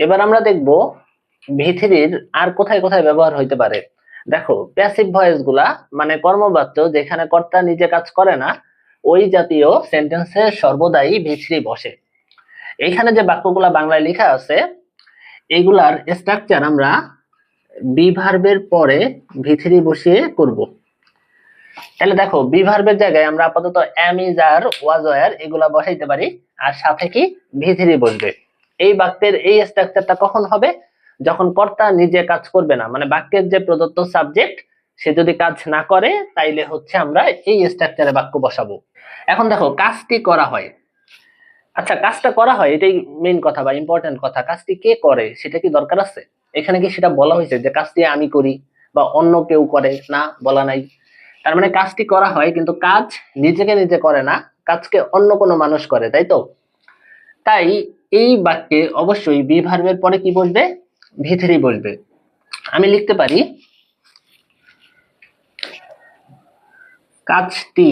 এবার আমরা দেখব ভিথিরির আর কোথায় কোথায় ব্যবহার হইতে পারে। দেখো প্যাসিভ ভয়েসগুলা মানে কর্মবাচ্য যেখানে কর্তা নিজে কাজ করে না, ওই জাতীয় সেন্টেন্সে সর্বদাই ভিথিরি বসে। এইখানে যে বাক্যগুলা বাংলায় লেখা আছে, এগুলার স্ট্রাকচার আমরা বি ভার্বের পরে ভিথিরি বসিয়ে করব। তাহলে দেখো বি ভার্বের জায়গায় আমরা আপাতত ইজ আর ওয়াজ এগুলা বসাইতে পারি, আর সাথে কি ভিথিরি বসবে? এই বাক্যের এই স্ট্রাকচারটা কখন হবে? যখন কর্তা নিজে কাজ করবে না। মানে বাক্যের যে প্রদত্ত সাবজেক্ট সে যদি কাজ না করে, তাইলে হচ্ছে আমরা এই স্ট্রাকচারে বাক্য বসাবো। এখন দেখো, কাজটি করা হয়। আচ্ছা কাজটা করা হয়, এটাই মেইন কথা বা ইম্পর্টেন্ট কথা। কাজটি কে করে, সেটা কি দরকার আছে? এখানে কি সেটা বলা হয়েছে যে, কাজটি আমি করি বা অন্য কেউ করে? না, বলা নাই। তার মানে কাজটি করা হয়, কিন্তু কাজ নিজেকে নিজে করে না। কাজকে অন্য কোনো মানুষ করে, তাই তো? তাই এই বাক্যে অবশ্যই বি ভার্বের পরে কি বসবে ভিতরি বসবে আমি লিখতে পারি, কাজটি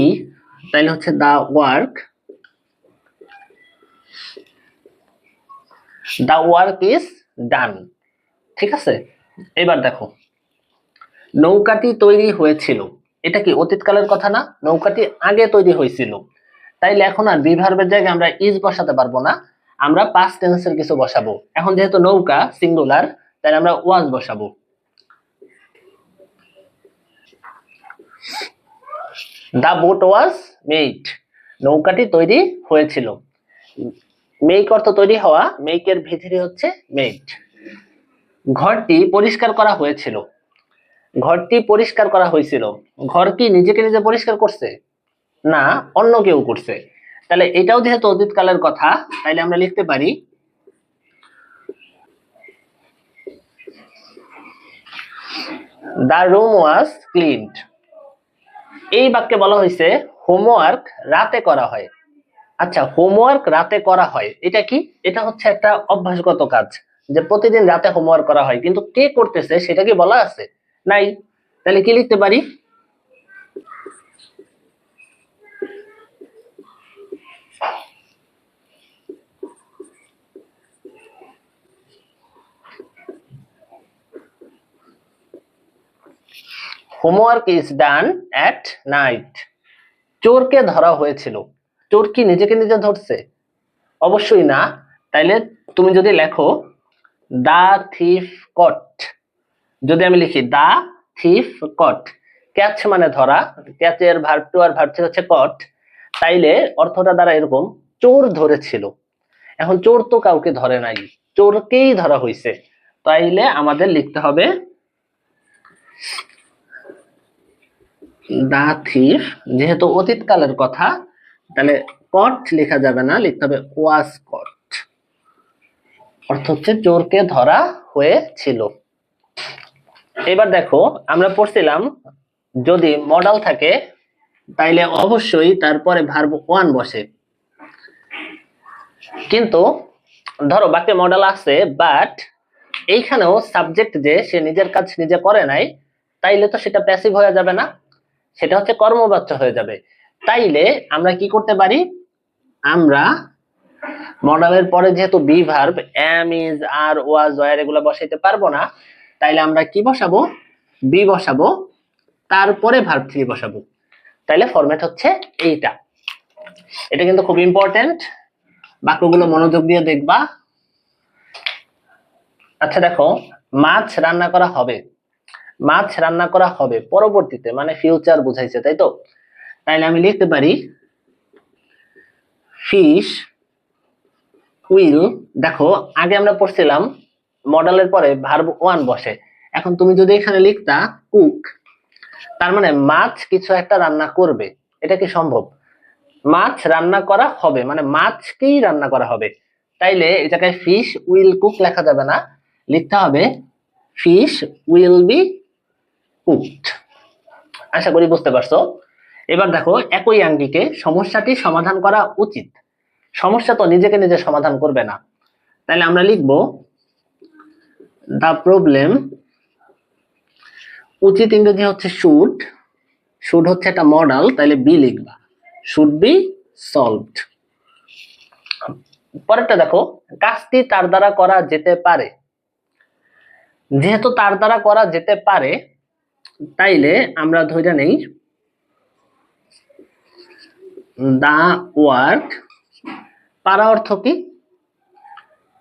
তাইলে হচ্ছে the work the work is done ঠিক আছে? এবার দেখো, নৌকাটি তৈরি হয়েছিল। এটা কি অতীতকালের কথা না? নৌকাটি আগে তৈরি হয়েছিল। তাইলে এখন আর বিভার্বের জায়গায় আমরা ইজ বসাতে পারব না। আমরা পাস্ট টেন্সের কিছু বসাবো। এখন যেহেতু নৌকা সিঙ্গুলার তাই আমরা ওয়াজ বসাবো। দা বোট ওয়াজ মেড নৌকাটি তৈরি হয়েছিল। মেক অর্থ তৈরি হওয়া মেকের ভিতরে হচ্ছে মেড ঘরটি পরিষ্কার করা হয়েছিল। ঘরটি পরিষ্কার করা হয়েছিল। ঘর কি নিজেকে নিজে পরিষ্কার করছে? না, অন্য কেউ করছে। তাহলে এটাও যেহেতু অতীতকালের কথা, তাইলে আমরা লিখতে পারি দা রুম ওয়াজ ক্লিনড এই বাক্যে বলা হয়েছে হোমওয়ার্ক রাতে করা হয়। আচ্ছা হোমওয়ার্ক রাতে করা হয়। এটা কি? এটা হচ্ছে একটা অভ্যাসগত কাজ, যে প্রতিদিন রাতে হোমওয়ার্ক করা হয়। কিন্তু কে করতেছে, সেটা কি বলা আছে? নাই। তাহলে কি লিখতে পারি? Homework is done at night চোরকে ধরা হয়েছিল। চোর কি নিজেকে নিজে ধরছে? অবশ্যই না। তাইলে তুমি যদি লেখো, দা থিফ কট যদি আমি লিখি, দা থিফ কট ক্যাচ মানে ধরা, ক্যাচের ভার্ব টু আর ভার্ব হচ্ছে কট তাইলে অর্থটা দ্বারা এরকম, চোর ধরেছিল। এখন চোর তো কাউকে ধরে নাই, চোরকেই ধরা হয়েছে তাইলে আমাদের লিখতে হবে দা থিফ যেহেতু অতীতকালের কথা, তাহলে কট লেখা যাবে না, লিখতে হবে ওয়াজ কট অর্থ হচ্ছে চোরকে ধরা হয়েছিল। এবার দেখো, আমরা পড়ছিলাম, যদি মডেল থাকে, তাইলে অবশ্যই তারপরে ভার্ব ওয়ান বসে। কিন্তু, ধরো, বাক্যে মডেল আছে বাট এইখানেও সাবজেক্ট যে, সে নিজের কাজ নিজে করে নাই, তাইলে তো সেটা প্যাসিভ হয়ে যাবে না। সেটা হচ্ছে কর্মবাচ্য হয়ে যাবে। তাইলে আমরা কি করতে পারি? আমরা মডেলের পরে যেহেতু be verb am is, R was were এগুলো বসাইতে পারব না, তাইলে আমরা কি বসাবো? বি বসাবো, তারপরে ভার্ব থ্রি বসাবো। তাইলে ফরম্যাট হচ্ছে এইটা। এটা কিন্তু খুব ইম্পর্টেন্ট বাক্যগুলো মনোযোগ দিয়ে দেখবা। আচ্ছা দেখো, মাছ রান্না করা হবে। মাছ রান্না করা হবে পরবর্তীতে মানে ফিউচার বুঝাইছে, তাই তো? তাইলে আমি লিখতে পারি ফিশ উইল দেখো, আগে আমরা পড়ছিলাম মডেলের পরে ভার্ব ওয়ান বসে। এখন তুমি যদি এখানে লিখতা কুক তার মানে মাছ কিছু একটা রান্না করবে, এটা কি সম্ভব? মাছ রান্না করা হবে মানে মাছকেই রান্না করা হবে। তাইলে জায়গায় ফিশ উইল কুক লেখা যাবে না, লিখতে হবে ফিশ উইল বি কুকড আশা করি বুঝতে পারছ? এবার দেখো, একই আঙ্গিকে সমস্যাটি সমাধান করা উচিত। সমস্যা তো নিজেকে নিজে সমাধান করবে না। তাহলে আমরা লিখব দা প্রবলেম উচিত ইংরেজি হচ্ছে শুড শুড হচ্ছে একটা মডেল তাহলে বি লিখবা। শুড বি সলভড পরেরটা দেখো, কাজটি তার দ্বারা করা যেতে পারে। যেহেতু তার দ্বারা করা যেতে পারে তাইলে আমরা ধরে নেই। দা ওয়ার্ক পারা অর্থ কি?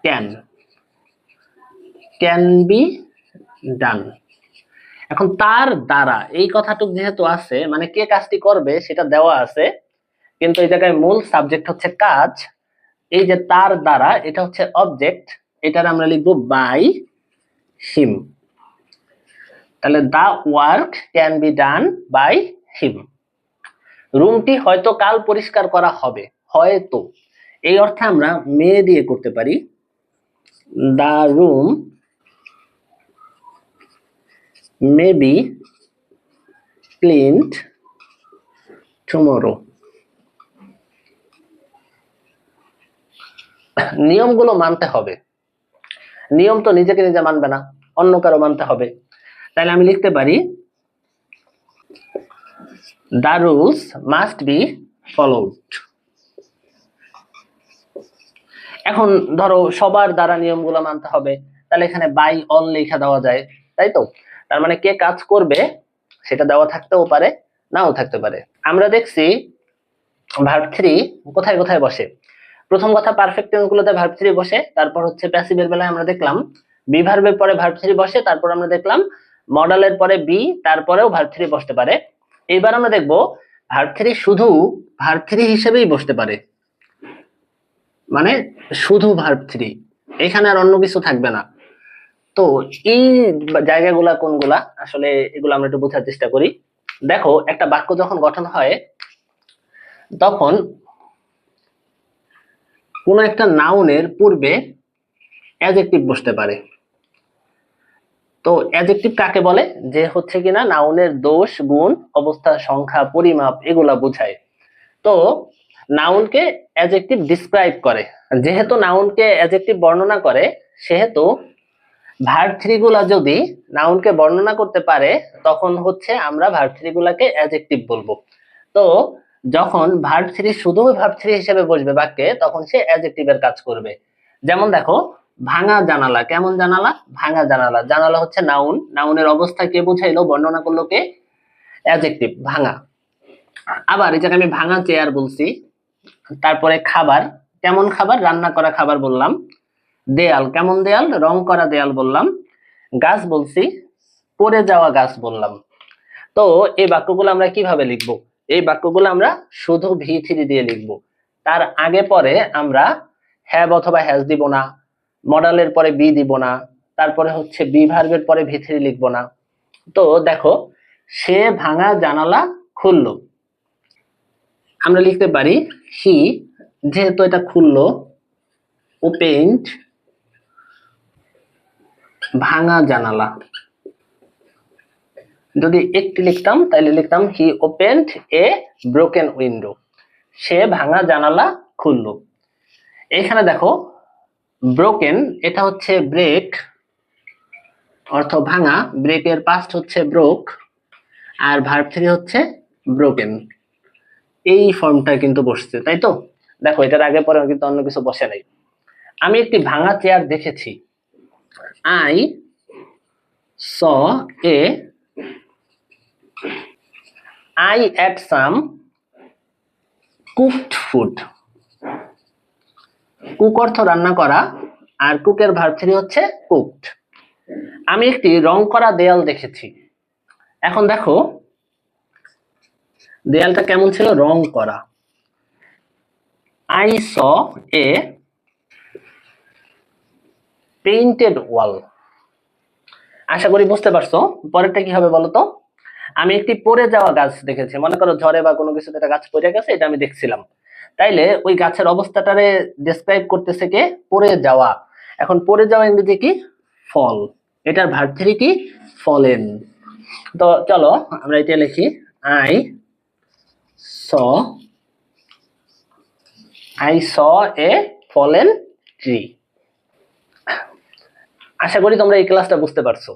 ক্যান ক্যান বি ডান এখন তার দ্বারা, এই কথাটুক যেহেতু আছে মানে কে কাজটি করবে সেটা দেওয়া আছে, কিন্তু এই জায়গায় মূল সাবজেক্ট হচ্ছে কাজ। এই যে তার দ্বারা, এটা হচ্ছে অবজেক্ট এটার আমরা লিখব বাই হিম তাহলে the work can be done by him. রুমটি হয়তো কাল পরিষ্কার করা হবে, হয়তো। এই অর্থে আমরা মে দিয়ে করতে পারি। The room may be cleaned tomorrow. নিয়মগুলো মানতে হবে। নিয়ম তো নিজেকে নিজে মানবে না, অন্য কারও মানতে হবে। তাহলে আমি লিখতে পারি the rules must be followed এখন ধরো সবার দ্বারা নিয়মগুলো মানতে হবে, তাহলে এখানে বাই অল লেখা দেওয়া যায়, তাই তো? তার মানে কে কাজ করবে সেটা দেওয়া থাকতেও পারে, নাও থাকতে পারে। আমরা দেখছি ভার্ব থ্রি কোথায় কোথায় বসে? প্রথম কথা পারফেক্ট টেন্সগুলোতে ভার্ব থ্রি বসে, তারপর হচ্ছে প্যাসিভের বেলায় আমরা দেখলাম বি ভার্বের পরে ভার্ব থ্রি বসে, তারপর আমরা দেখলাম মডেলের পরে বি তারপরেও ভার্ব বসতে পারে। এইবার আমরা দেখব ভার্ব শুধু ভার্ব থ্রি হিসেবেই বসতে পারে। মানে শুধু ভার্ব থ্রি এখানে আর অন্য কিছু থাকবে না। তো এই জায়গাগুলা, কোনগুলা, আসলে এগুলো আমরা একটু বোঝার চেষ্টা করি। দেখো, একটা বাক্য যখন গঠন হয়, তখন কোন একটা নাউনের পূর্বে অ্যাজেক্টিভ বসতে পারে। তো অ্যাজেক্টিভ কাকে বলে? যে হচ্ছে কিনা নাউনের দোষ, গুণ, অবস্থা, সংখ্যা, পরিমাপ এগুলা বোঝায়। তো নাউনকে অ্যাজেক্টিভ ডিসক্রাইব করে। যেহেতু নাউনকে অ্যাজেক্টিভ বর্ণনা করে, সেহেতু ভার্ব থ্রি গুলা যদি নাউনকে বর্ণনা করতে পারে, তখন হচ্ছে আমরা ভার্ব থ্রি গুলাকে অ্যাজেক্টিভ বলব। তো যখন ভার্ব থ্রি শুধু ভার্ব থ্রি হিসেবে বসবে বাক্যে, তখন সে অ্যাজেক্টিভের কাজ করবে। যেমন দেখো ভাঙা জানালা। কেমন জানালা? ভাঙা জানালা। জানালা হচ্ছে নাউন। নাউনের অবস্থা কে বুঝাইলো? বর্ণনা করল কে? অ্যাজেক্টিভ ভাঙা। আবার এই আমি ভাঙা চেয়ার বলছি। তারপরে খাবার। কেমন খাবার? রান্না করা খাবার বললাম। দেয়াল, কেমন দেয়াল? রং করা দেয়াল বললাম। গাছ বলছি, পড়ে যাওয়া গাছ বললাম। তো এই বাক্যগুলো আমরা কীভাবে লিখব? এই বাক্যগুলো আমরা শুধু ভি থ্রি দিয়ে লিখব। তার আগে পরে আমরা হ্যাভ অথবা হ্যাজ দিব না। মডেলের পরে বি দিব না, তারপরে হচ্ছে বি ভার্বের পরে ভি থ্রি লিখব না। তো দেখো, সে ভাঙা জানালা খুললো। আমরা লিখতে পারি হি যেহেতু এটা খুললো ওপেন্ড ভাঙা জানালা। যদি একটি লিখতাম তাহলে লিখতাম he opened a broken window সে ভাঙা জানালা খুললো। এখানে দেখো ব্রোকেন এটা হচ্ছে ব্রেক অর্থ ভাঙা। ব্রেকের পাস্ট হচ্ছে ব্রোক আর ভার্ব থ্রি হচ্ছে ব্রোকেন এই ফর্মটা কিন্তু বসছে, তাই তো? দেখো, এটার আগে পরে কিন্তু অন্য কিছু বসে নাই। আমি একটি ভাঙা চেয়ার দেখেছি। I saw a I ate some cooked food cook অর্থ রান্না করা আর কুকের ভার্ব থ্রি হচ্ছে কুকড আমি একটি রং করা দেয়াল দেখেছি। এখন দেখো, দেয়ালটা কেমন ছিল? রং করা। আই স এ পেইন্টেড ওয়াল আশা করি বুঝতে পারছ। পরেরটা কি হবে বলো তো? আমি একটি পড়ে যাওয়া গাছ দেখেছি। মনে করো ঝড়ে বা কোনো কিছুতে একটা গাছ পড়ে গেছে, এটা আমি দেখছিলাম। তাইলে ওই গাছের অবস্থাটারে ডিসক্রাইব করতেছে কে? পড়ে যাওয়া। এখন পড়ে যাওয়া ইংরেজি কি? ফল। এটার ভার্থিরি কি? ফলেন। তো চলো, আমরা এটা লিখি। I saw I saw a fallen tree. আশা করি তোমরা এই ক্লাসটা বুঝতে পারছ।